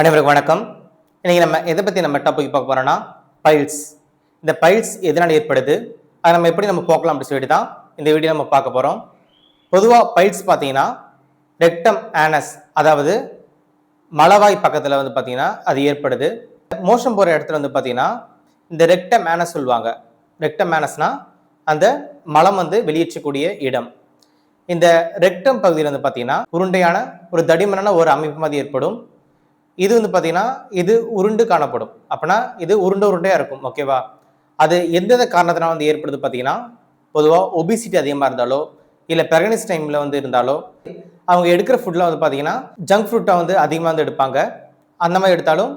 அனைவருக்கும் வணக்கம். இன்றைக்கி நம்ம எதை பற்றி நம்ம டாபிக் பார்க்க போகிறோம்னா பைல்ஸ் இந்த பைல்ஸ் எதனால் ஏற்படுது? அதை நம்ம எப்படி நம்ம போக்கலாம் அப்படின்னு சொல்லிட்டு தான் இந்த வீடியோ நம்ம பார்க்க போகிறோம் பொதுவாக பைல்ஸ் பார்த்தீங்கன்னா ரெக்டம் ஆனஸ் அதாவது மலவாய் பக்கத்தில் வந்து பார்த்தீங்கன்னா அது ஏற்படுது. மோஷம் போகிற இடத்துல வந்து பார்த்தீங்கன்னா இந்த ரெக்டம் ஆனஸ் சொல்லுவாங்க. ரெக்டம் ஆனஸ்னால் அந்த மலம் வந்து வெளியேற்றக்கூடிய இடம். இந்த ரெக்டம் பகுதியில் வந்து பார்த்தீங்கன்னா உருண்டையான ஒரு தடிமனான ஒரு அமைப்பு மாதிரி ஏற்படும். இது வந்து பார்த்தீங்கன்னா இது உருண்டு காணப்படும். அப்படின்னா இது உருண்டை உருண்டையாக இருக்கும் ஓகேவா அது எந்தெந்த காரணத்தினால் வந்து ஏற்படுது பார்த்தீங்கன்னா பொதுவாக ஒபிசிட்டி அதிகமாக இருந்தாலோ இல்லை ப்ரெக்னன்சி டைமில் வந்து இருந்தாலோ அவங்க எடுக்கிற ஃபுட்டில் வந்து பார்த்தீங்கன்னா ஜங்க் ஃப்ரூட்டை வந்து அதிகமாக வந்து எடுப்பாங்க. அந்த மாதிரி எடுத்தாலும்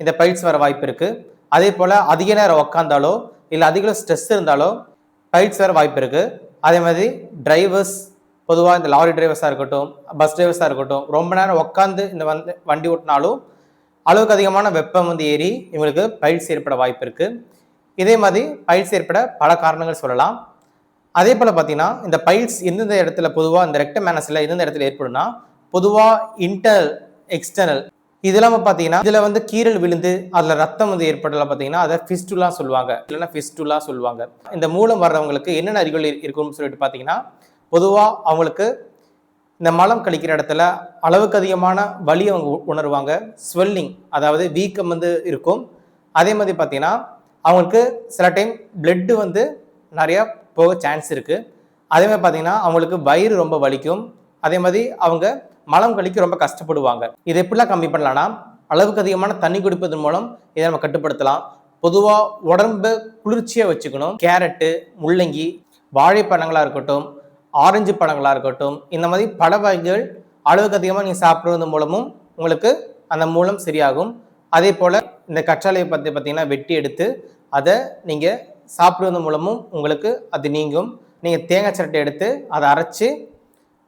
இந்த பைல்ஸ் வர வாய்ப்பு இருக்குது அதே போல் அதிக நேரம் உக்காந்தாலோ இல்லை அதிக ஸ்ட்ரெஸ் இருந்தாலோ பைல்ஸ் வர வாய்ப்பு இருக்குது அதே மாதிரி டிரைவர்ஸ் பொதுவாக இந்த லாரி டிரைவர்ஸாக இருக்கட்டும் பஸ் டிரைவர்ஸாக இருக்கட்டும் ரொம்ப நேரம் உட்காந்து இந்த வந்து வண்டி ஓட்டினாலும் அளவுக்கு அதிகமான வெப்பம் வந்து ஏறி இவங்களுக்கு பயிற்சி ஏற்பட வாய்ப்பு இருக்குது இதே மாதிரி பயிற்சி ஏற்பட பல காரணங்கள் சொல்லலாம். அதே போல் பார்த்தீங்கன்னா இந்த பைல்ஸ் எந்தெந்த இடத்துல பொதுவாக இந்த ரெக்ட மேனஸில் எந்தெந்த இடத்துல ஏற்படும்னா பொதுவாக இன்டர் எக்ஸ்டர்னல் இது இல்லாமல் பார்த்தீங்கன்னா இதில் வந்து கீரல் விழுந்து அதில் ரத்தம் வந்து ஏற்படலாம் பார்த்தீங்கன்னா அதை ஃபிஸ்டுலாம் சொல்லுவாங்க. இல்லைன்னா ஃபிஸ்டுலாம் சொல்லுவாங்க. இந்த மூலம் வர்றவங்களுக்கு என்னென்ன அறிகுறி இருக்கும்னு சொல்லிட்டு பார்த்தீங்கன்னா பொதுவாக அவங்களுக்கு இந்த மலம் கழிக்கிற இடத்துல அளவுக்கு அதிகமான வலி அவங்க உ- உணருவாங்க. ஸ்வெல்லிங் அதாவது வீக்கம் வந்து இருக்கும். அதே மாதிரி பார்த்தீங்கன்னா அவங்களுக்கு சில டைம் பிளட்டு வந்து நிறையா போக சான்ஸ் இருக்குது அதே மாதிரி பார்த்தீங்கன்னா அவங்களுக்கு வயிறு ரொம்ப வலிக்கும். அதே மாதிரி அவங்க மலம் கழிக்க ரொம்ப கஷ்டப்படுவாங்க. இதை எப்படிலாம் கம்மி பண்ணலான்னா அளவுக்கு அதிகமான தண்ணி குடிப்பதன் மூலம் இதை நம்ம கட்டுப்படுத்தலாம். பொதுவாக உடம்பு குளிர்ச்சியாக வச்சுக்கணும். கேரட்டு முள்ளங்கி வாழைப்பழங்களாக இருக்கட்டும் ஆரஞ்சு பழங்களாக இருக்கட்டும் இந்த மாதிரி பழ வகைகள் அளவுக்கு அதிகமாக நீங்கள் சாப்பிடுவது மூலமும் உங்களுக்கு அந்த மூலம் சரியாகும். அதே போல் இந்த கற்றாழையை பற்றி பார்த்தீங்கன்னா வெட்டி எடுத்து அதை நீங்கள் சாப்பிடுவது மூலமும் உங்களுக்கு அது நீங்கும். நீங்கள் தேங்காய் சட்டை எடுத்து அதை அரைச்சி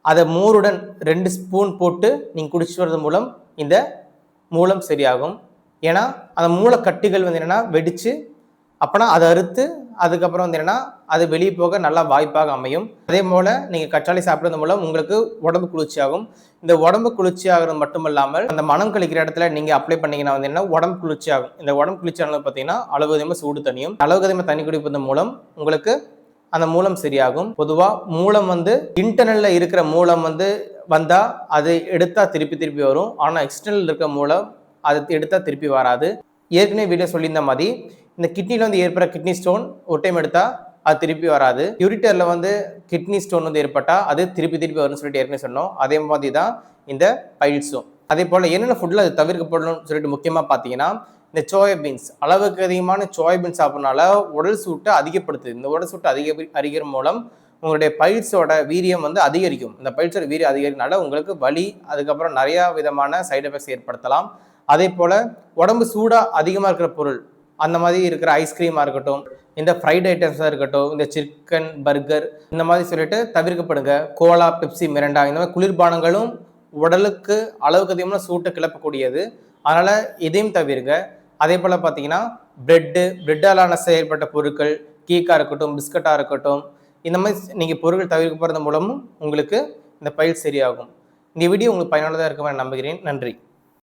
அதை மோருடன் ரெண்டு ஸ்பூன் போட்டு நீங்கள் குடிச்சு வரது மூலம் இந்த மூலம் சரியாகும். ஏன்னா அந்த மூளைக்கட்டிகள் வந்து என்னென்னா வெடித்து அப்போனா அதை அறுத்து அதுக்கப்புறம் வந்து என்னென்னா அது வெளியே போக நல்லா வாய்ப்பாக அமையும். அதே போல் நீங்கள் கற்றாழை சாப்பிடுறது மூலம் உங்களுக்கு உடம்பு குளிர்ச்சியாகும். இந்த உடம்பு குளிர்ச்சி ஆகிறது மட்டும் இல்லாமல் அந்த மனம் கழிக்கிற இடத்துல நீங்கள் அப்ளை பண்ணீங்கன்னா வந்து என்ன உடம்பு குளிர்ச்சி ஆகும் இந்த உடம்பு குளிர்ச்சி ஆனது பார்த்தீங்கன்னா அளவு அதிகமாக சூடு தனியும் அளவுக்கு அதிகமாக தண்ணி குடிப்பதன் மூலம் உங்களுக்கு அந்த மூலம் சரியாகும். பொதுவாக மூலம் வந்து இன்டர்னல்ல இருக்கிற மூலம் வந்து வந்தா அது எடுத்தா திருப்பி திருப்பி வரும். ஆனால் எக்ஸ்டர்னல் இருக்கிற மூலம் அது எடுத்தா திருப்பி வராது. ஏற்கனவே வீடியோ சொல்லியிருந்த மாதிரி இந்த கிட்னியில் வந்து ஏற்படுற கிட்னி ஸ்டோன் ஒரு டைம் எடுத்தால் அது திருப்பி வராது. யூரிட்டரில் வந்து கிட்னி ஸ்டோன் வந்து ஏற்பட்டால் அது திருப்பி திருப்பி வரும்னு சொல்லிட்டு ஏற்கனவே சொன்னோம். அதே மாதிரி தான் இந்த பைல்ஸும் அதே போல் என்னென்ன ஃபுட்டில் அது தவிர்க்கப்படணும்னு சொல்லிட்டு முக்கியமாக பார்த்தீங்கன்னா இந்த சோயா பீன்ஸ் அளவுக்கு அதிகமான சோயாபீன்ஸ் சாப்பிட்றனால உடல் சூட்டை அதிகப்படுத்துது. இந்த உடல் சூட்டை அதிக அறிகிற மூலம் உங்களுடைய பயிற்சோட வீரியம் வந்து அதிகரிக்கும். இந்த பயிற்சியோட வீரியம் அதிகரிக்கனால உங்களுக்கு வலி அதுக்கப்புறம் நிறையா விதமான சைடு எஃபெக்ட்ஸ் ஏற்படுத்தலாம். அதே போல் உடம்பு சூடாக அதிகமாக இருக்கிற பொருள் அந்த மாதிரி இருக்கிற ஐஸ்கிரீமாக இருக்கட்டும் இந்த ஃப்ரைட் ஐட்டம்ஸாக இருக்கட்டும் இந்த சிக்கன் பர்கர் இந்த மாதிரி சொல்லிட்டு தவிர்க்கப்படுங்க. கோலா பெப்சி மிரண்டா இந்த மாதிரி குளிர்பானங்களும் உடலுக்கு அளவுக்கு அதிகமான சூட்டை கிளப்பக்கூடியது. அதனால் இதையும் தவிருங்க. அதே போல் பார்த்தீங்கன்னா பிரெட்டு பிரெட்டாலான செயல்பட்ட பொருட்கள் கேக்காக இருக்கட்டும் பிஸ்கட்டாக இருக்கட்டும் இந்த மாதிரி நீங்கள் பொருட்கள் தவிர்க்க போகிறது மூலமும் உங்களுக்கு இந்த பயில் சரியாகும். இந்த வீடியோ உங்களுக்கு பயனுள்ளதாக இருக்குமே நம்புகிறேன். நன்றி.